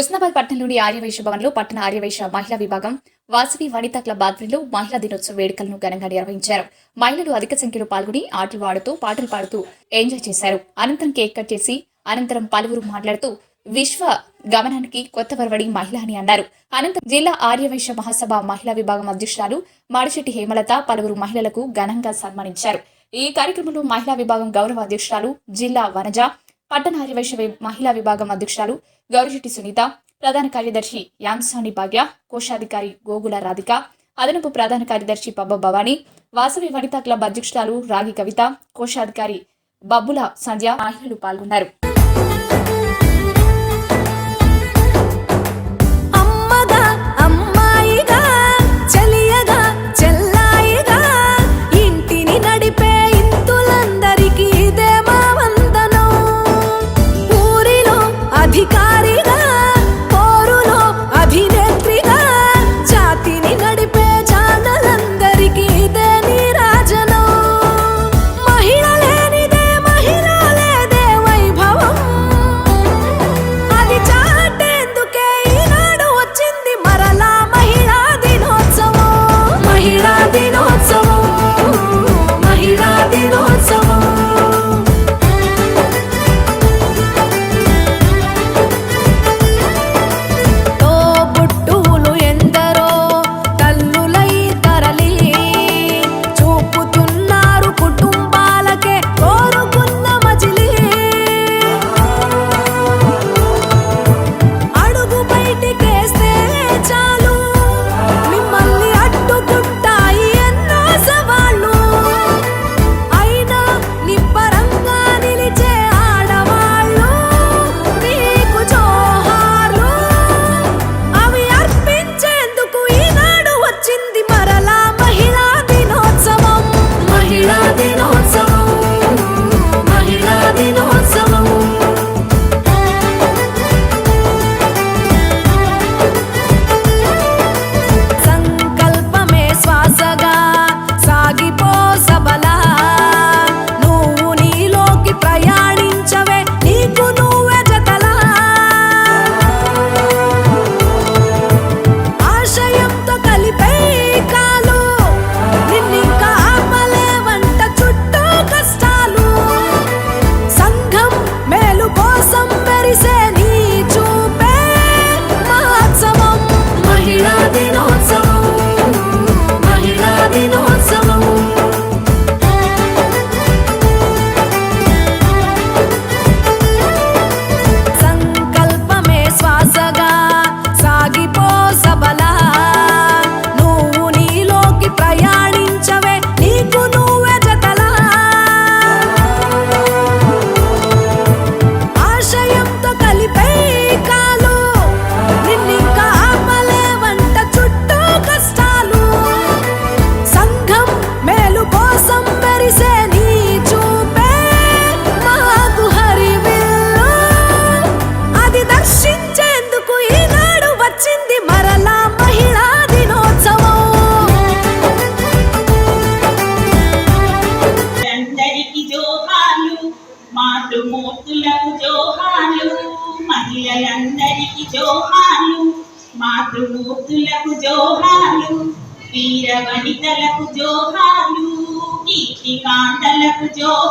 హుస్నాబాద్ పట్టణంలోని ఆర్యవైశ్య భవన్లో పట్టణ ఆర్యవైశ్య మహిళా విభాగం వాసవి వనితా క్లబ్ ఆధ్వర్యంలో మహిళా దినోత్సవ వేడుకలను ఘనంగా నిర్వహించారు. మహిళలు అధిక సంఖ్యలో పాల్గొని ఆటలు ఆడుతూ పాటలు పాడుతూ ఎంజాయ్ చేశారు. అనంతరం కేక్ కట్ చేసి అనంతరం పలువురు మాట్లాడుతూ విశ్వ గమనానికి కొత్త వరవడి మహిళ అని అన్నారు. అనంతరం జిల్లా ఆర్యవైశ్య మహాసభ మహిళా విభాగం అధ్యక్షురాలు మాడిశెట్టి హేమలత పలువురు మహిళలకు ఘనంగా సన్మానించారు. ఈ కార్యక్రమంలో మహిళా విభాగం గౌరవ అధ్యక్షురాలు జిల్లా వనజ పట్టణ ఆర్యవైశ్య మహిళా విభాగం అధ్యక్షురాలు గౌరిశెట్టి సునీత ప్రధాన కార్యదర్శి యాంసాని భాగ్య కోశాధికారి గోగుల రాధిక అదనపు ప్రధాన కార్యదర్శి పబ్బ భవానీ వాసవి వనితా క్లబ్ అధ్యక్షురాలు రాగి కవిత కోశాధికారి బబ్బుల సంధ్య మహిళలు పాల్గొన్నారు.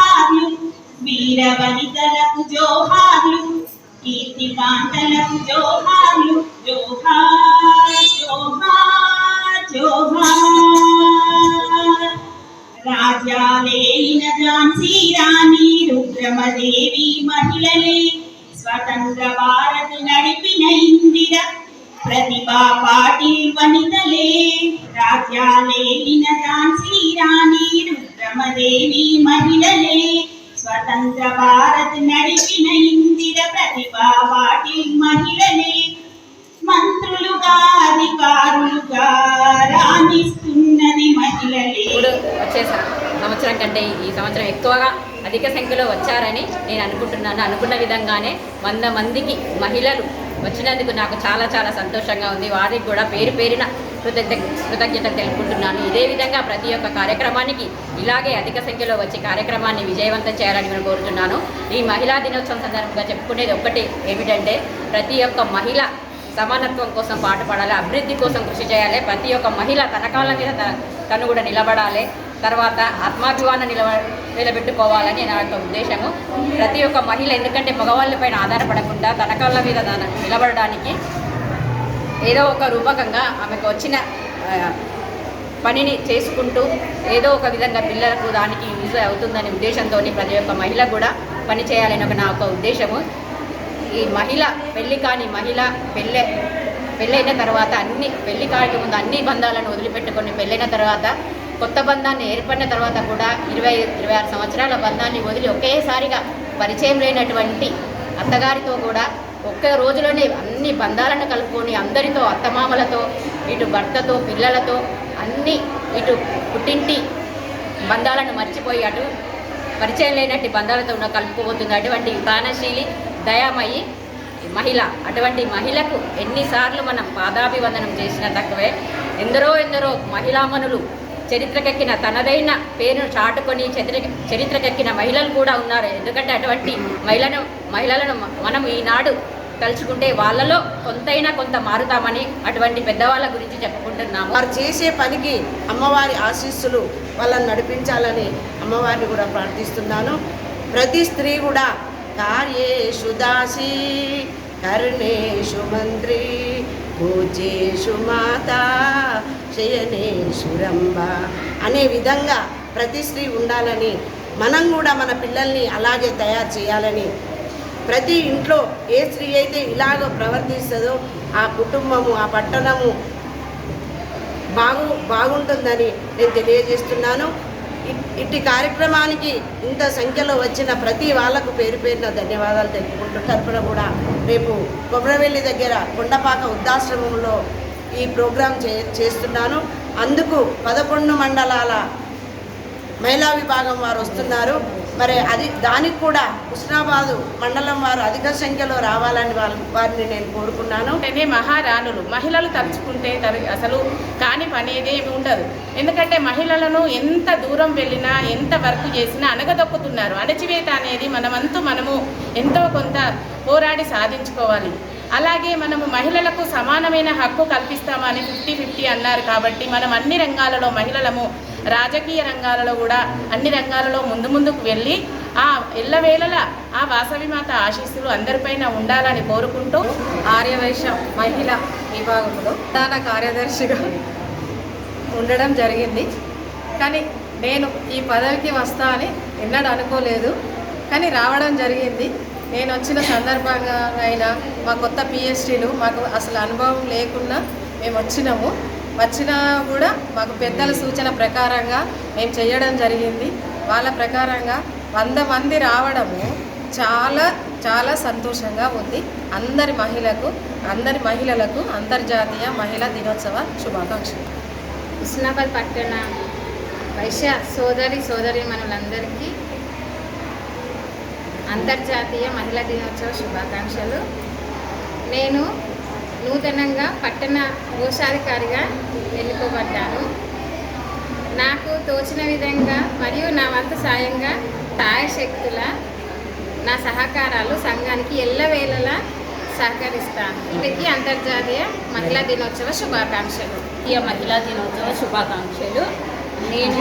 జోహార్లు వీర వనితలకు కీర్తి కీర్తికాంతలకు జోహార్లు జోహార్ జోహార్ జోహార్. రాజాలేన ఝాన్సీ రాణి రుద్రమదేవి మహిళలే స్వతంత్ర భారత్ నడిపిన ఇందిర ప్రతిభా పాటిల్ వనితలే. రాజ్యాలేలిన ఝాన్సీ రాణి రుద్రమదేవి మహిళలే. స్వతంత్ర భారత్ నడిపిన ఇందిర ప్రతిభా వాటి మహిళలే. మంత్రులుగా అధికారులుగా రాణిస్తున్నది మహిళలే. ఇప్పుడు వచ్చే సంవత్సరం కంటే ఈ సంవత్సరం ఎక్కువగా అధిక సంఖ్యలో వచ్చారని నేను అనుకుంటున్నాను. అనుకున్న విధంగానే వంద మందికి మహిళలు వచ్చినందుకు నాకు చాలా చాలా సంతోషంగా ఉంది. వారికి కూడా పేరు పేరిన కృతజ్ఞత కృతజ్ఞతలు తెలుపుకుంటున్నాను. ఇదే విధంగా ప్రతి ఒక్క కార్యక్రమానికి ఇలాగే అధిక సంఖ్యలో వచ్చి కార్యక్రమాన్ని విజయవంతం చేయాలని నేను కోరుతున్నాను ఈ మహిళా దినోత్సవం సందర్భంగా చెప్పుకునేది ఒక్కటి ఏమిటంటే ప్రతి ఒక్క మహిళ సమానత్వం కోసం పాటుపడాలి అభివృద్ధి కోసం కృషి చేయాలి ప్రతి ఒక్క మహిళ తన కాళ్ళ మీద త- తను కూడా నిలబడాలి తర్వాత ఆత్మాభిమానం నిలబ నిలబెట్టుకోవాలని నా యొక్క ఉద్దేశము. ప్రతి ఒక్క మహిళ ఎందుకంటే మగవాళ్ళపైన ఆధారపడకుండా తన కాళ్ళ మీద తన నిలబడడానికి ఏదో ఒక రూపకంగా ఆమెకు వచ్చిన పనిని చేసుకుంటూ ఏదో ఒక విధంగా పిల్లలకు దానికి యూజ్ అవుతుందనే ఉద్దేశంతో ప్రతి ఒక్క మహిళ కూడా పని చేయాలని ఒక నా ఒక ఉద్దేశము. ఈ మహిళ పెళ్ళి కాని మహిళ పెళ్ళే పెళ్ళైన తర్వాత అన్ని పెళ్ళి కాడికి ముందు అన్ని బంధాలను వదిలిపెట్టుకొని పెళ్ళైన తర్వాత కొత్త బంధాన్ని ఏర్పడిన తర్వాత కూడా ఇరవై ఇరవై ఆరు సంవత్సరాల బంధాన్ని వదిలి ఒకేసారిగా పరిచయం లేనటువంటి అత్తగారితో కూడా ఒక్క రోజులోనే అన్ని బంధాలను కలుపుకొని అందరితో అత్తమామలతో ఇటు భర్తతో పిల్లలతో అన్ని ఇటు పుట్టింటి బంధాలను మర్చిపోయి అటు పరిచయం లేనట్టు బంధాలతో ఉన్న కలుపుకోబోతుంది అటువంటి ప్రాణశీలి దయామయి మహిళ. అటువంటి మహిళకు ఎన్నిసార్లు మనం పాదాభివందనం చేసినా తక్కువే. ఎందరో ఎందరో మహిళామణులు చరిత్రకెక్కిన తనదైన పేరును చాటుకొని చరిత్ర చరిత్రకెక్కిన మహిళలు కూడా ఉన్నారు. ఎందుకంటే అటువంటి మహిళను మహిళలను మనం ఈనాడు తలుచుకుంటే వాళ్ళలో కొంతైనా కొంత మారుతామని అటువంటి పెద్దవాళ్ళ గురించి చెప్పుకుంటున్నాము. వారు చేసే పనికి అమ్మవారి ఆశీస్సులు వాళ్ళని నడిపించాలని అమ్మవారిని కూడా ప్రార్థిస్తున్నాను. ప్రతి స్త్రీ కూడా కార్యేషు దాసి కర్ణేషు మంత్రి పూజేషు మాతా శయనేషు సురంబ అనే విధంగా ప్రతి స్త్రీ ఉండాలని మనం కూడా మన పిల్లల్ని అలాగే తయారు చేయాలని. ప్రతి ఇంట్లో ఏ స్త్రీ అయితే ఇలాగ ప్రవర్తిస్తుందో ఆ కుటుంబము ఆ పట్టణము బాగు బాగుంటుందని నేను తెలియజేస్తున్నాను. ఇ- ఇట్టి కార్యక్రమానికి ఇంత సంఖ్యలో వచ్చిన ప్రతి వాళ్ళకు పేరు పేరున ధన్యవాదాలు తెలుపుకుంటూ తరపున కూడా రేపు కొమరవెల్లి దగ్గర కొండపాక వృద్ధాశ్రమంలో ఈ ప్రోగ్రాం చే చేస్తున్నాను. అందుకు పదకొండు మండలాల మహిళా విభాగం వారు వస్తున్నారు. మరి అది దానికి కూడా హుస్నాబాదు మండలం వారు అధిక సంఖ్యలో రావాలని వాళ్ళ వారిని నేను కోరుకున్నాను. అంటే మహారాణులు మహిళలు తలుచుకుంటే అసలు కాని పని ఏమి ఉండదు. ఎందుకంటే మహిళలను ఎంత దూరం వెళ్ళినా ఎంత వర్క్ చేసినా అణగదొక్కుతున్నారు అణచివేత అనేది మనమంతు మనము ఎంతో కొంత పోరాడి సాధించుకోవాలి. అలాగే మనము మహిళలకు సమానమైన హక్కు కల్పిస్తామని ఫిఫ్టీ ఫిఫ్టీ అన్నారు కాబట్టి మనం అన్ని రంగాలలో మహిళలము రాజకీయ రంగాలలో కూడా అన్ని రంగాలలో ముందు ముందుకు వెళ్ళి ఆ ఎల్లవేళల ఆ వాసవి మాత ఆశీస్సులు అందరిపైన ఉండాలని కోరుకుంటూ ఆర్యవైశ్య మహిళ విభాగంలో ప్రధాన కార్యదర్శిగా ఉండడం జరిగింది. కానీ నేను ఈ పదవికి వస్తా అని ఎన్నడూ అనుకోలేదు. కానీ రావడం జరిగింది. నేను వచ్చిన సందర్భంగా అయినా మా కొత్త పిహెచ్డీలు మాకు అసలు అనుభవం లేకుండా మేము వచ్చినాము వచ్చినా కూడా మాకు పెద్దల సూచన ప్రకారంగా మేము చేయడం జరిగింది. వాళ్ళ ప్రకారంగా వంద మంది రావడము చాలా చాలా సంతోషంగా ఉంది. అందరి మహిళకు అందరి మహిళలకు అంతర్జాతీయ మహిళా దినోత్సవ శుభాకాంక్షలు. హుస్నాబాద్ పట్టణ వైశ్య సోదరి సోదరి మనులందరికీ అంతర్జాతీయ మహిళా దినోత్సవ శుభాకాంక్షలు. నేను నూతనంగా పట్టణ కోశాధికారిగా ఎన్నుకోబడ్డాను. నాకు తోచిన విధంగా మరియు నా వంతు సాయంగా శక్తుల నా సహకారాలు సంఘానికి ఎల్లవేళలా సహకరిస్తాను. ప్రతి అంతర్జాతీయ మహిళా దినోత్సవ శుభాకాంక్షలు. జాతీయ మహిళా దినోత్సవ శుభాకాంక్షలు. నేను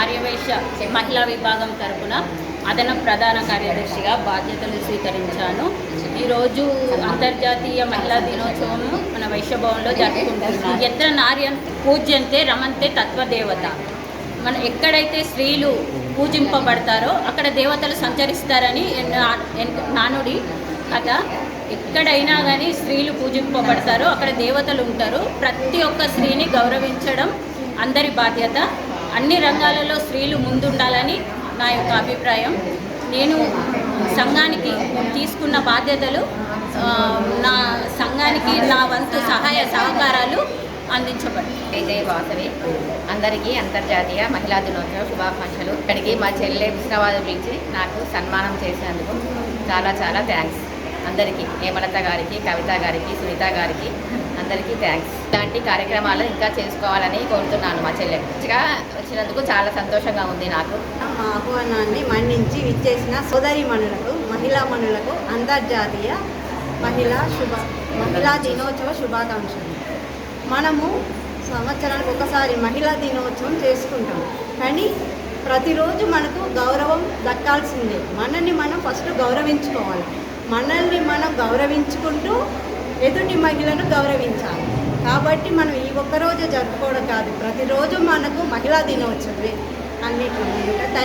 ఆర్యవైశ్య మహిళా విభాగం తరపున అదన ప్రధాన కార్యదర్శిగా బాధ్యతలు స్వీకరించాను. ఈరోజు అంతర్జాతీయ మహిళా దినోత్సవం మన వైశ్యభవన్లో జరుపుకుంటున్నాం. ఎత్ర నార్యం పూజ్యంతే రమంతే తత్వదేవత. మన ఎక్కడైతే స్త్రీలు పూజింపబడతారో అక్కడ దేవతలు సంచరిస్తారని ఎన్- నానుడి కథ. ఎక్కడైనా కానీ స్త్రీలు పూజింపబడతారో అక్కడ దేవతలు ఉంటారు. ప్రతి ఒక్క స్త్రీని గౌరవించడం అందరి బాధ్యత. అన్ని రంగాలలో స్త్రీలు ముందుండాలని నా యొక్క అభిప్రాయం. నేను సంఘానికి తీసుకున్న బాధ్యతలు నా సంఘానికి నా వంతు సహాయ సహకారాలు అందించబడి జై వాసవి అందరికీ అంతర్జాతీయ మహిళా దినోత్సవ శుభాకాంక్షలు. ఇక్కడికి మా చెల్లె విష్ణవాద పిలిచి నాకు సన్మానం చేసినందుకు చాలా చాలా థ్యాంక్స్ అందరికీ హేమలత గారికి కవిత గారికి సునీత గారికి అందరికీ థ్యాంక్స్ ఇలాంటి కార్యక్రమాలు ఇంకా చేసుకోవాలని కోరుతున్నాను మా చెల్లె మంచిగా వచ్చినందుకు చాలా సంతోషంగా ఉంది నాకు. మా ఆహ్వానాన్ని మన్నించి విచ్చేసిన సోదరి మనులకు మహిళా మనులకు అంతర్జాతీయ మహిళా శుభ మహిళా దినోత్సవ శుభాకాంక్షలు. మనము సంవత్సరానికి ఒకసారి మహిళా దినోత్సవం చేసుకుంటాం. కానీ ప్రతిరోజు మనకు గౌరవం దక్కాల్సిందే. మనల్ని మనం ఫస్ట్ గౌరవించుకోవాలి. మనల్ని మనం గౌరవించుకుంటూ ఎదుటి మహిళను గౌరవించాలి. కాబట్టి మనం ఈ ఒక్కరోజు జరుపుకోవడం కాదు ప్రతిరోజు మనకు మహిళా దినోత్సవమే. అన్నిట్లో థ్యాంక్